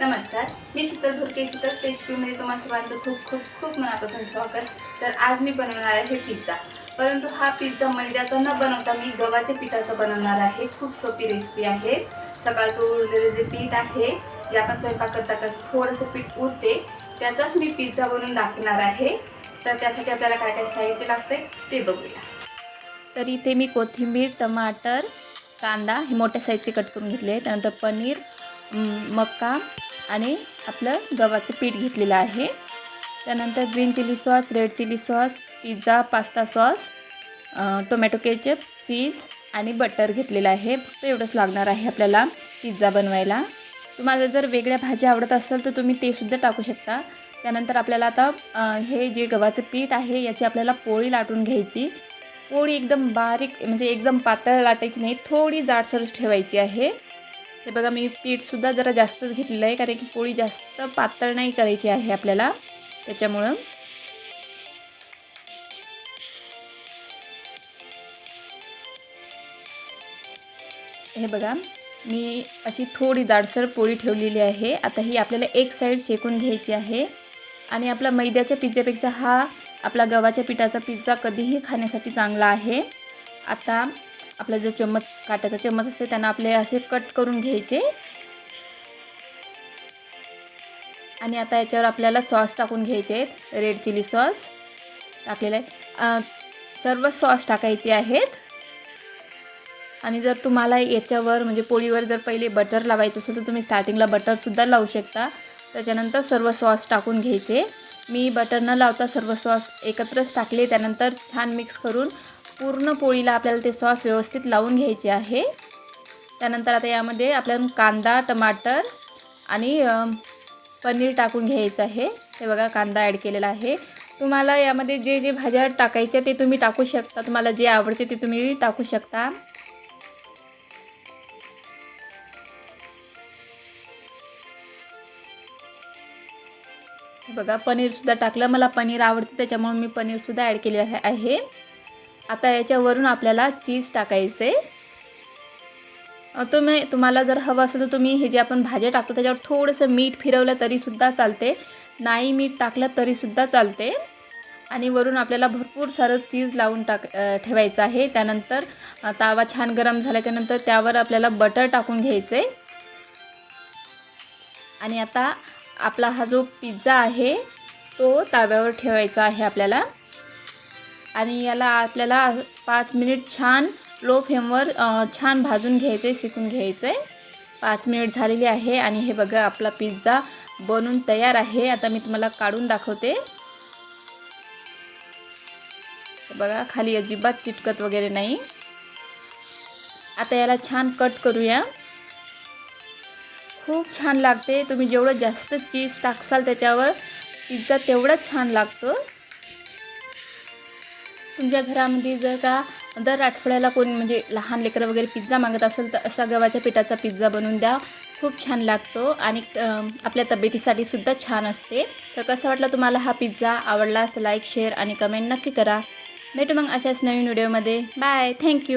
नमस्कार मी शीतल भुरके शीतल रेसिपीमध्ये तुम्हा सर्वांचं खूप खूप खूप मनापासून स्वागत. तर आज मी बनवणार आहे पिझ्झा परंतु हा पिझ्झा मैद्याचा न बनवता मी गव्हाच्या पिठाचा बनवणार आहे. खूप सोपी रेसिपी आहे. सकाळचं उरलेलं जे पीठ आहे जे आपण स्वयंपाक करता करता थोडंसं पीठ उरते त्याचाच मी पिझ्झा बनवून दाखवणार आहे. तर त्यासाठी आपल्याला काय काय साहित्य लागते ते बघूया. तर इथे मी कोथिंबीर टमाटर कांदा हे मोठ्या साईजचे कट करून घेतले. त्यानंतर पनीर मका आणि आपलं गव्हाचं पीठ घेतलेलं आहे. त्यानंतर green chilli sauce red chilli sauce pizza pasta sauce tomato ketchup cheese आणि बटर घेतलेलं आहे. फक्त एवढंच लागणार आहे आपल्याला पिझ्झा बनवायला. तुम्हाला जर वेगळ्या भाज्या आवडत असेल तर तुम्ही ते सुद्धा टाकू शकता. त्यानंतर आपल्याला आता हे जे गव्हाचं पीठ आहे याची आपल्याला पोळी लाटून घ्यायची. पोळी एकदम बारीक म्हणजे एकदम पातळ लाटायची नाही थोडी जाडसर ठेवायची आहे. हे बघा मी पीठसुद्धा जरा जास्तच घेतलेलं आहे कारण की पोळी जास्त पातळ नाही करायची आहे आपल्याला. त्याच्यामुळं हे बघा मी अशी थोडी जाडसर पोळी ठेवलेली आहे. आता ही आपल्याला एक साईड शेकून घ्यायची आहे. आणि आपला मैद्याच्या पिझ्झापेक्षा हा आपला गव्हाच्या पिठाचा पिझ्झा कधीही खाण्यासाठी चांगला आहे. आता आपला जो चम्मच काट्याचा चम्मच असते त्यांना आपले असे कट करून घ्यायचे. आणि आता याच्यावर आपल्याला सॉस टाकून घ्यायचे आहेत. रेड चिली सॉस टाकलेलं आहे. सर्व सॉस टाकायचे आहेत. आणि जर तुम्हाला याच्यावर म्हणजे पोळीवर जर पहिले बटर लावायचं असेल तर तुम्ही स्टार्टिंगला बटरसुद्धा लावू शकता. त्याच्यानंतर सर्व सॉस टाकून घ्यायचे. मी बटर न लावता सर्व सॉस एकत्रच टाकले. त्यानंतर छान मिक्स करून पूर्ण पोळीला आपल्याला ते सॉस व्यवस्थित लावून घ्यायचे आहे. त्यानंतर आता यामध्ये आपल्याला कांदा टमाटर आणि पनीर टाकून घ्यायचं आहे. हे बघा कांदा ॲड केलेला आहे. तुम्हाला यामध्ये जे जे भाज्या टाकायच्या ते तुम्ही टाकू शकता. तुम्हाला जे आवडते ते तुम्ही टाकू शकता. बघा पनीरसुद्धा टाकलं. मला पनीर आवडते त्याच्यामुळे मी पनीरसुद्धा ॲड केलेलं आहे. आता याच्यावरून आपल्याला चीज टाकायचे. तुम्ही तुम्हाला जर हवं असेल तर तुम्ही हे जे आपण भाज्या टाकतो त्याच्यावर थोडंसं मीठ फिरवलं तरीसुद्धा चालते. नाही मीठ टाकलं तरीसुद्धा चालते. आणि वरून आपल्याला भरपूर सारं चीज लावून टाक ठेवायचं आहे. त्यानंतर तावा छान गरम झाल्याच्यानंतर त्यावर आपल्याला बटर टाकून घ्यायचं. आहे आणि आता आपला हा जो पिझ्झा आहे तो ताव्यावर ठेवायचा आहे आपल्याला. आणि याला आपल्याला पाच मिनिट छान लो फ्लेमवर छान भाजून घ्यायचं आहे शिकून घ्यायचं आहे पाच मिनिट झालेली आहे आणि हे बघा आपला पिझ्झा बनून तयार आहे. आता मी तुम्हाला काढून दाखवते. बघा खाली अजिबात चिटकत वगैरे नाही. आता याला छान कट करूया. खूप छान लागते. तुम्ही जेवढं जास्त चीज टाकसाल त्याच्यावर पिझ्झा तेवढा छान लागतो. तुमच्या घरामध्ये जर का दर आठवड्याला कोण म्हणजे लहान लेकरं वगैरे पिझ्झा मागत असेल तर असा गव्हाच्या पिठाचा पिझ्झा बनवून द्या. खूप छान लागतो आणि आपल्या तब्येतीसाठी सुद्धा छान असते. तर कसं वाटलं तुम्हाला हा पिझ्झा? आवडला असं लाईक शेअर आणि कमेंट नक्की करा. भेटू मग अशाच नवीन व्हिडिओमध्ये. बाय. Thank you.